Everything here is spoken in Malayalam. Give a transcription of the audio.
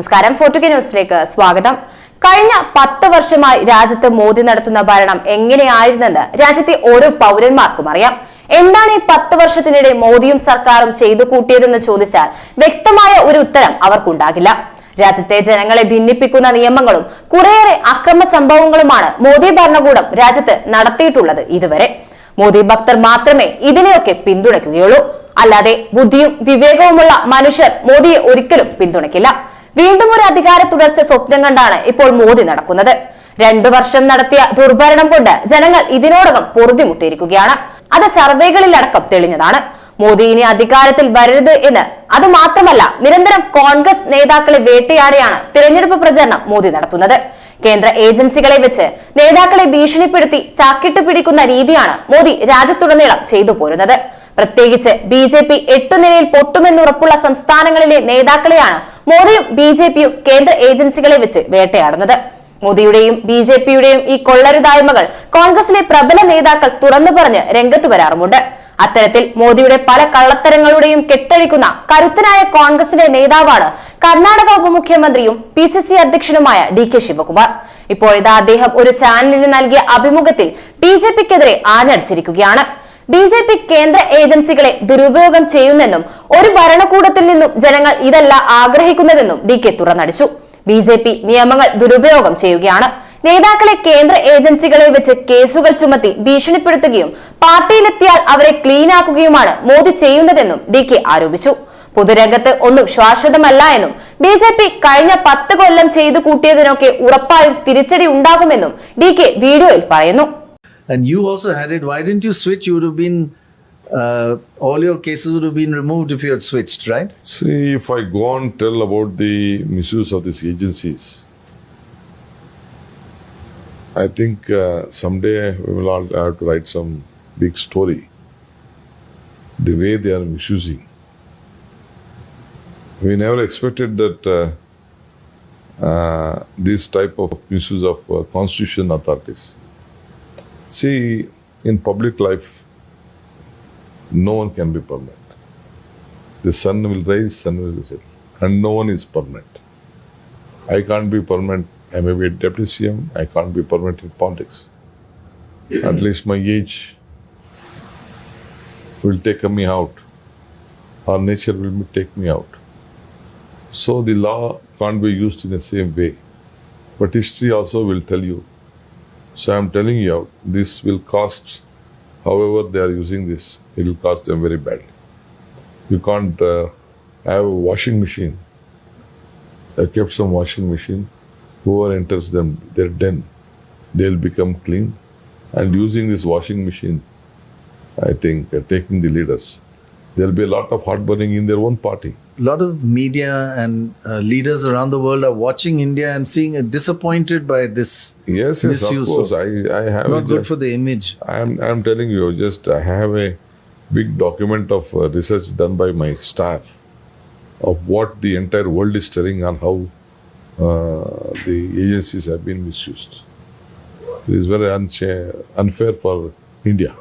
നമസ്കാരം. ഫോർട്ടുക ന്യൂസിലേക്ക് സ്വാഗതം. കഴിഞ്ഞ പത്ത് വർഷമായി രാജ്യത്ത് മോദി നടത്തുന്ന ഭരണം എങ്ങനെയായിരുന്നെന്ന് രാജ്യത്തെ ഓരോ പൗരന്മാർക്കും അറിയാം. എന്താണ് ഈ പത്ത് വർഷത്തിനിടെ മോദിയും സർക്കാരും ചെയ്തു കൂട്ടിയതെന്ന് ചോദിച്ചാൽ വ്യക്തമായ ഒരു ഉത്തരം അവർക്കുണ്ടാകില്ല. രാജ്യത്തെ ജനങ്ങളെ ഭിന്നിപ്പിക്കുന്ന നിയമങ്ങളും കുറേയേറെ അക്രമ സംഭവങ്ങളുമാണ് മോദി ഭരണകൂടം രാജ്യത്ത് നടത്തിയിട്ടുള്ളത് ഇതുവരെ. മോദി ഭക്തർ മാത്രമേ ഇതിനെയൊക്കെ പിന്തുണയ്ക്കുകയുള്ളൂ. അല്ലാതെ ബുദ്ധിയും വിവേകവുമുള്ള മനുഷ്യർ മോദിയെ ഒരിക്കലും പിന്തുണയ്ക്കില്ല. വീണ്ടും ഒരു അധികാര തുടർച്ച സ്വപ്നം കണ്ടാണ് ഇപ്പോൾ മോദി നടക്കുന്നത്. രണ്ടു വർഷം നടത്തിയ ദുർഭരണം കൊണ്ട് ജനങ്ങൾ ഇതിനോടകം പൊറുതിമുട്ടിയിരിക്കുകയാണ്. അത് സർവേകളിലടക്കം തെളിഞ്ഞതാണ്. മോദി ഇനി അധികാരത്തിൽ വരരുത് എന്ന് അത് മാത്രമല്ല നിരന്തരം കോൺഗ്രസ് നേതാക്കളെ വേട്ടയാടിയാണ് തിരഞ്ഞെടുപ്പ് പ്രചരണം മോദി നടത്തുന്നത്. കേന്ദ്ര ഏജൻസികളെ വെച്ച് നേതാക്കളെ ഭീഷണിപ്പെടുത്തി ചാക്കിട്ട് പിടിക്കുന്ന രീതിയാണ് മോദി രാജ്യത്തുടനീളം ചെയ്തു പോരുന്നത്. പ്രത്യേകിച്ച് ബി ജെ പി എട്ടു നിലയിൽ പൊട്ടുമെന്നുറപ്പുള്ള സംസ്ഥാനങ്ങളിലെ നേതാക്കളെയാണ് മോദിയും ബി ജെ പിയും കേന്ദ്ര ഏജൻസികളെ വെച്ച് വേട്ടയാടുന്നത്. മോദിയുടെയും ബി ജെ പിയുടെയും ഈ കൊള്ളരുതായ്മകൾ കോൺഗ്രസിലെ പ്രബല നേതാക്കൾ തുറന്നു പറഞ്ഞ് രംഗത്തു വരാറുമുണ്ട്. അത്തരത്തിൽ മോദിയുടെ പല കള്ളത്തരങ്ങളുടെയും കെട്ടഴിക്കുന്ന കരുത്തനായ കോൺഗ്രസിലെ നേതാവാണ് കർണാടക ഉപമുഖ്യമന്ത്രിയും പി സി സി അധ്യക്ഷനുമായ ഡി കെ ശിവകുമാർ. ഇപ്പോഴിതാ അദ്ദേഹം ഒരു ചാനലിന് നൽകിയ അഭിമുഖത്തിൽ ബി ജെ പിക്കെതിരെ ആഞ്ഞടിച്ചിരിക്കുകയാണ്. ബി ജെ പി കേന്ദ്ര ഏജൻസികളെ ദുരുപയോഗം ചെയ്യുന്നെന്നും ഒരു ഭരണകൂടത്തിൽ നിന്നും ജനങ്ങൾ ഇതല്ല ആഗ്രഹിക്കുന്നതെന്നും ഡി കെ തുറന്നടിച്ചു. ബി ജെ പി നിയമങ്ങൾ ദുരുപയോഗം ചെയ്യുകയാണ്. നേതാക്കളെ കേന്ദ്ര ഏജൻസികളെ വെച്ച് കേസുകൾ ചുമത്തി ഭീഷണിപ്പെടുത്തുകയും പാർട്ടിയിലെത്തിയാൽ അവരെ ക്ലീനാക്കുകയുമാണ് മോദി ചെയ്യുന്നതെന്നും ഡി കെ ആരോപിച്ചു. പൊതുരംഗത്ത് ഒന്നും ശാശ്വതമല്ല എന്നും ബി ജെ പി കഴിഞ്ഞ പത്ത് കൊല്ലം ചെയ്തു കൂട്ടിയതിനൊക്കെ ഉറപ്പായും തിരിച്ചടി ഉണ്ടാകുമെന്നും ഡി കെ വീഡിയോയിൽ പറയുന്നു. And you also had it. Why didn't you switch? You would have been, uh, all your cases would have been removed if you had switched, right? See, if I go and tell about the misuse of these agencies, I think uh, someday we will all have to write some big story. The way they are misusing. We never expected that uh, uh, this type of misuse of uh, constitution authorities. See, in public life, no one can be permanent. The sun will rise, sun will set, and no one is permanent. I can't be permanent. I may be a deputy CM. I can't be permanent in politics. At least my age will take me out, or nature will take me out. So the law can't be used in the same way. But history also will tell you. So I'm telling you, this will cost, however they are using this, it will cost them very badly. You can't uh, have a washing machine. I kept some washing machine. Whoever enters them, their den, they'll become clean. And using this washing machine, I think uh, taking the leaders, there'll be a lot of heartburning in their own party. A lot of media and uh, leaders around the world are watching India and seeing uh, disappointed by this Yes, yes, of course. I, I have Not good just- for the image. I'm, I'm telling you, just I have a big document of uh, research done by my staff of what the entire world is telling on how uh, the agencies have been misused. It is very unfair for India.